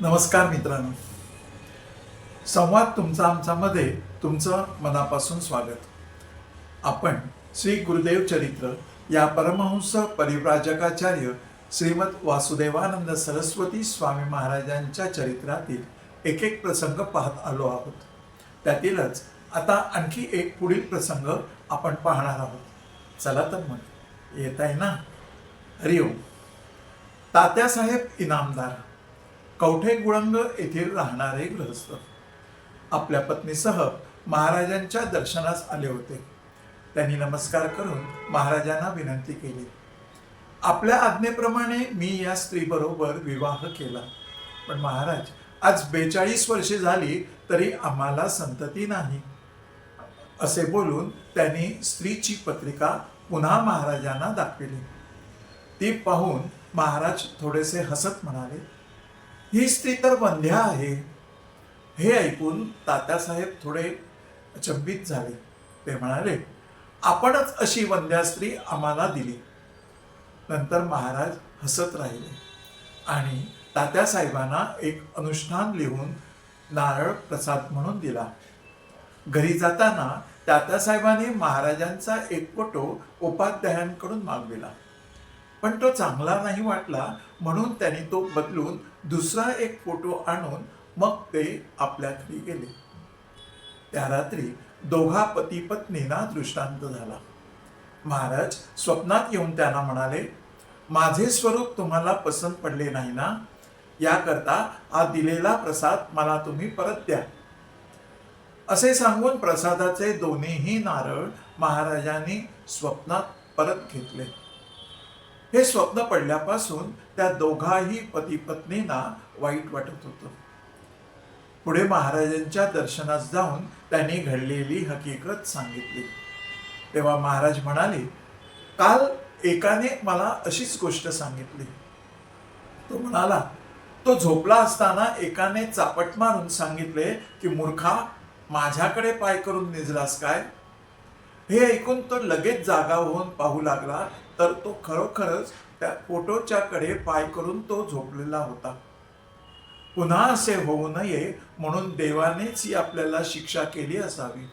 नमस्कार मित्रांनो. संवाद तुमचा आमच्यामध्ये तुमचं मनापासून स्वागत. आपण श्री गुरुदेव चरित्र या परमहंस परिव्राजकाचार्य श्रीमद वासुदेवानंद सरस्वती स्वामी महाराजांच्या चरित्रातील एक एक प्रसंग पाहत आलो आहोत. त्यातीलच आता आणखी एक पुढील प्रसंग आपण पाहणार आहोत. चला तर मग येत आहे ना? हरिओम. तात्यासाहेब इनामदार. कवठे गुळंग येथील राहणारे गृहस्थ. आपल्या पत्नीसह महाराजांच्या दर्शनास आले होते. त्यांनी नमस्कार करून महाराजांना विनंती केली. आपल्या आज्ञेप्रमाणे मी या स्त्रीबरोबर विवाह केला. पण महाराज आज बेचाळीस वर्षे झाली तरी आम्हाला संतती नाही. असे बोलून त्यांनी स्त्रीची पत्रिका पुन्हा महाराजांना दाखविली. ती पाहून महाराज थोडेसे हसत म्हणाले ही स्त्री तर वंध्या आहे. हे ऐकून तात्यासाहेब थोडे अचंबित झाले. ते म्हणाले आपणच अशी वंध्या स्त्री आम्हाला दिली. नंतर महाराज हसत राहिले आणि तात्यासाहेबांना एक अनुष्ठान लिहून नारळ प्रसाद म्हणून दिला. घरी जाताना तात्यासाहेबांनी महाराजांचा एक फोटो उपाध्यायांकडून मागविला. पण तो चांगला नाही वाटला म्हणून त्यांनी तो बदलून दुसरा एक फोटो आणून मग ते आपल्या घरी गेले. त्या रात्री दोघा पती पत्नीना दृष्टांत झाला. महाराज स्वप्नात येऊन त्यांना म्हणाले माझे स्वरूप तुम्हाला पसंत पडले नाही ना? याकरता हा दिलेला प्रसाद मला तुम्ही परत द्या. असे सांगून प्रसादाचे दोन्हीही नारळ महाराजांनी स्वप्नात परत घेतले. हे स्वप्न पडल्यापासून त्या दोघाही पती पत्नींना वाईट वाटत होतं. पुढे महाराजांच्या दर्शनास जाऊन त्यांनी घडलेली हकीकत सांगितली. तेव्हा महाराज म्हणाले काल एकाने मला अशीच गोष्ट सांगितली. तो म्हणाला तो झोपला असताना एकाने चापट मारून सांगितले की मूर्खा माझ्याकडे पाय करून निजलास काय? हे ऐकून तो लगेच जागा होऊन पाहू लागला तर तो खरोखरच त्या फोटोच्याकडे पाय करून तो झोपलेला होता. पुन्हा असे होऊ नये म्हणून देवानेच ही आपल्याला शिक्षा केली असावी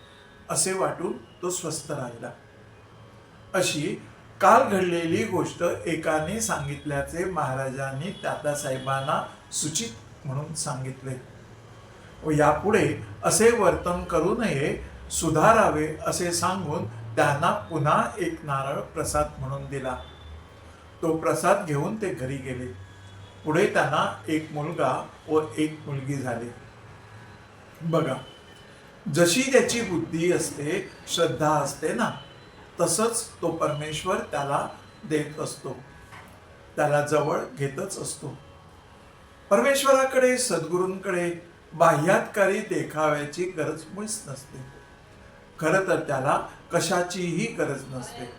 असे वाटून तो स्वस्थ राहिला. अशी काल घडलेली गोष्ट एकाने सांगितल्याचे महाराजांनी दादासाहेबांना सूचित म्हणून सांगितले. व यापुढे असे वर्तन करू नये सुधारावे असे सांगून त्यांना पुन्हा एक नारळ प्रसाद म्हणून दिला. तो प्रसाद घेऊन ते घरी गेले. पुढे त्यांना एक मुलगा व एक मुलगी झाली. बघा जशी त्याची बुद्धी असते श्रद्धा असते ना तसंच तो परमेश्वर त्याला देत असतो. त्याला जवळ घेतच असतो. परमेश्वराकडे सद्गुरूंकडे बाह्यातकारी देखाव्याची गरज मुळीच नसते. खरं तर त्याला कशाचीही गरज नसते.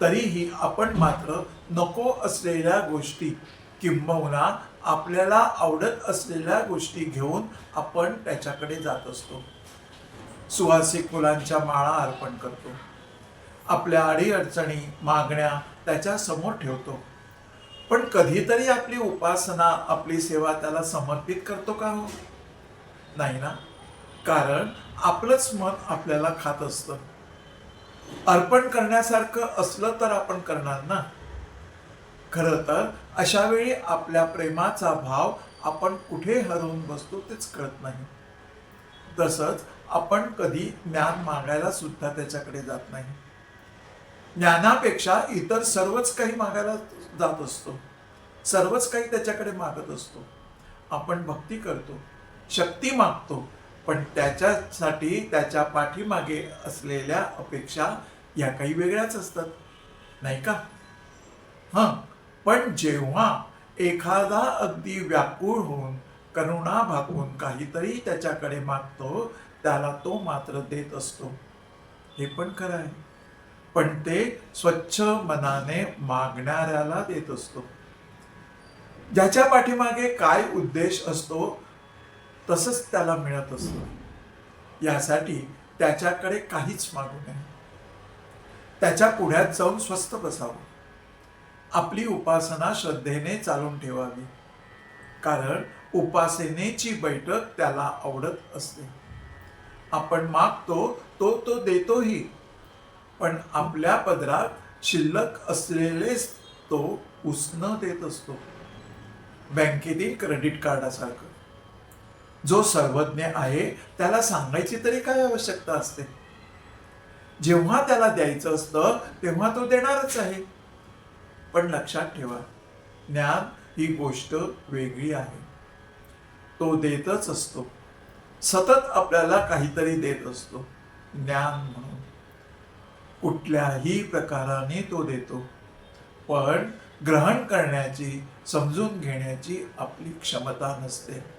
तरीही आपण मात्र नको असलेल्या गोष्टी किंबहुना आपल्याला आवडत असलेल्या गोष्टी घेऊन आपण त्याच्याकडे जात असतो. सुवासिक फुलांच्या माळा अर्पण करतो. आपल्या अडीअडचणी मागण्या त्याच्यासमोर ठेवतो. पण कधीतरी आपली उपासना आपली सेवा त्याला समर्पित करतो का हो? नाही ना? कारण आपलंच मन आपल्याला खात असतं. अर्पण करण्यासारखं असलं तर आपण करणार ना? खरं तर अशा वेळी आपल्या प्रेमाचा भाव आपण कुठे हरवून बसतो तेच कळत नाही. तसंच आपण कधी ज्ञान मागायला सुद्धा त्याच्याकडे जात नाही. ज्ञानापेक्षा इतर सर्वच काही मागायला जात असतो. सर्वच काही त्याच्याकडे मागत असतो. आपण भक्ती करतो. शक्ती मागतो. पण त्याच्यासाठी त्याच्या पाठीमागे असलेल्या अपेक्षा या काही वेगळ्याच असतात. नाही का? हां. पण जेव्हा एखादा अगदी व्याकुळ होऊन करुणा भागून काहीतरी त्याच्याकडे मागतो त्याला तो मात्र देत असतो. हे पण खरं आहे. पण ते स्वच्छ मनाने मागणाऱ्याला देत असतो. ज्याच्या पाठीमागे काय उद्देश असतो तसंच त्याला मिळत असतं. यासाठी त्याच्याकडे काहीच मागू नये. त्याच्या पुढ्यात जाऊन स्वस्त बसावं. आपली उपासना श्रद्धेने चालून ठेवावी. कारण उपासनेची बैठक त्याला आवडत असते. आपण मागतो तो तो देतोही. पण आपल्या पदरात शिल्लक असलेलेच तो उसनं देत असतो. बँकेतील क्रेडिट कार्डासारखं. जो सर्वज्ञ आहे त्याला सांगायची तरी काय आवश्यकता असते? जेव्हा त्याला द्यायचं असतं तेव्हा तो देणारच आहे. पण लक्षात ठेवा ज्ञान ही गोष्ट वेगळी आहे. तो देतच असतो. सतत आपल्याला काहीतरी देत असतो ज्ञान म्हणून. कुठल्याही प्रकाराने तो देतो पण ग्रहण करण्याची समजून घेण्याची आपली क्षमता नसते.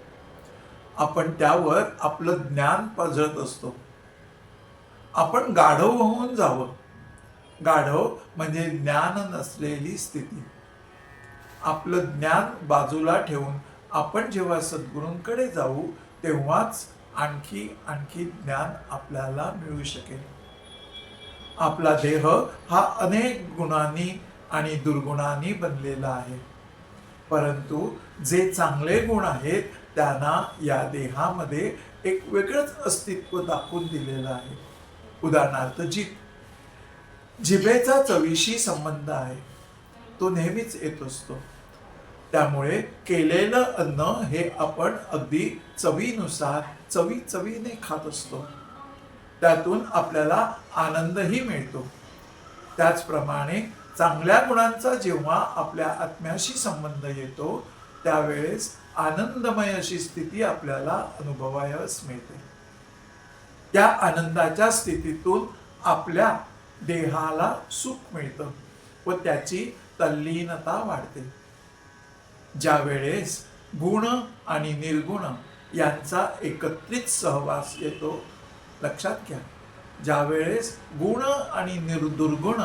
आपण त्यावर आपलं ज्ञान पाजळत असतो. आपण गाढव होऊन जावं. गाढव म्हणजे ज्ञान नसलेली स्थिती. आपलं ज्ञान बाजूला ठेवून आपण जेव्हा सद्गुरूंकडे जाऊ तेव्हाच आणखी आणखी ज्ञान आपल्याला मिळू शकेल. आपला देह हा अनेक गुणांनी आणि दुर्गुणांनी बनलेला आहे. परंतु जे चांगले गुण आहेत त्यांना या देहामध्ये एक वेगळंच अस्तित्व दाखवून दिलेलं आहे. उदाहरणार्थ जीभ. जिभेचा चवीशी संबंध आहे. तो नेहमीच येत असतो. त्यामुळे केलेलं अन्न हे आपण अगदी चवीनुसार चवी चवीने खात असतो. त्यातून आपल्याला आनंदही मिळतो. त्याचप्रमाणे चांगल्या गुणांचा जेव्हा आपल्या आत्म्याशी संबंध येतो त्यावेळेस आनंदमय अशी स्थिती आपल्याला अनुभवायस मिळते. त्या आनंदाच्या स्थितीतून आपल्या देहाला सुख मिळतं व त्याची तल्लीनता वाढते. ज्या वेळेस गुण आणि निर्गुण यांचा एकत्रित सहवास येतो लक्षात घ्या. ज्या वेळेस गुण आणि निर्दुर्गुण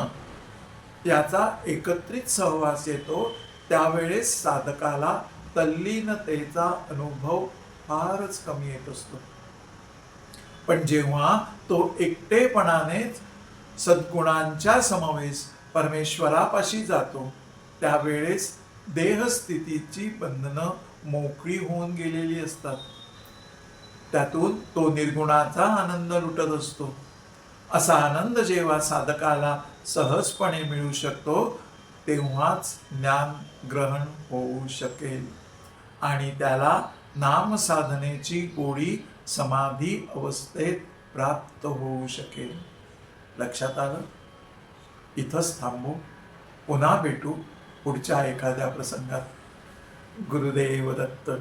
याचा एकत्रित सहवास येतो त्यावेळेस साधकाला तल्लीनतेचा अनुभव फारच कमी येत असतो. पण जेव्हा तो एकटेपणानेच सद्गुणांच्या समावेश परमेश्वरापाशी जातो त्यावेळेस देहस्थितीची बंधनं मोकळी होऊन गेलेली असतात. त्यातून तो निर्गुणाचा आनंद लुटत असतो. असा आनंद जेव्हा साधकाला सहजपणे मिळू शकतो तेव्हाच ज्ञान ग्रहण होऊ शकेल. आणि त्याला नामसाधनेची गोडी समाधी अवस्थेत प्राप्त होऊ शकेल. लक्षात आलं? इथंच थांबू. पुन्हा भेटू पुढच्या एखाद्या प्रसंगात. गुरुदेव दत्त.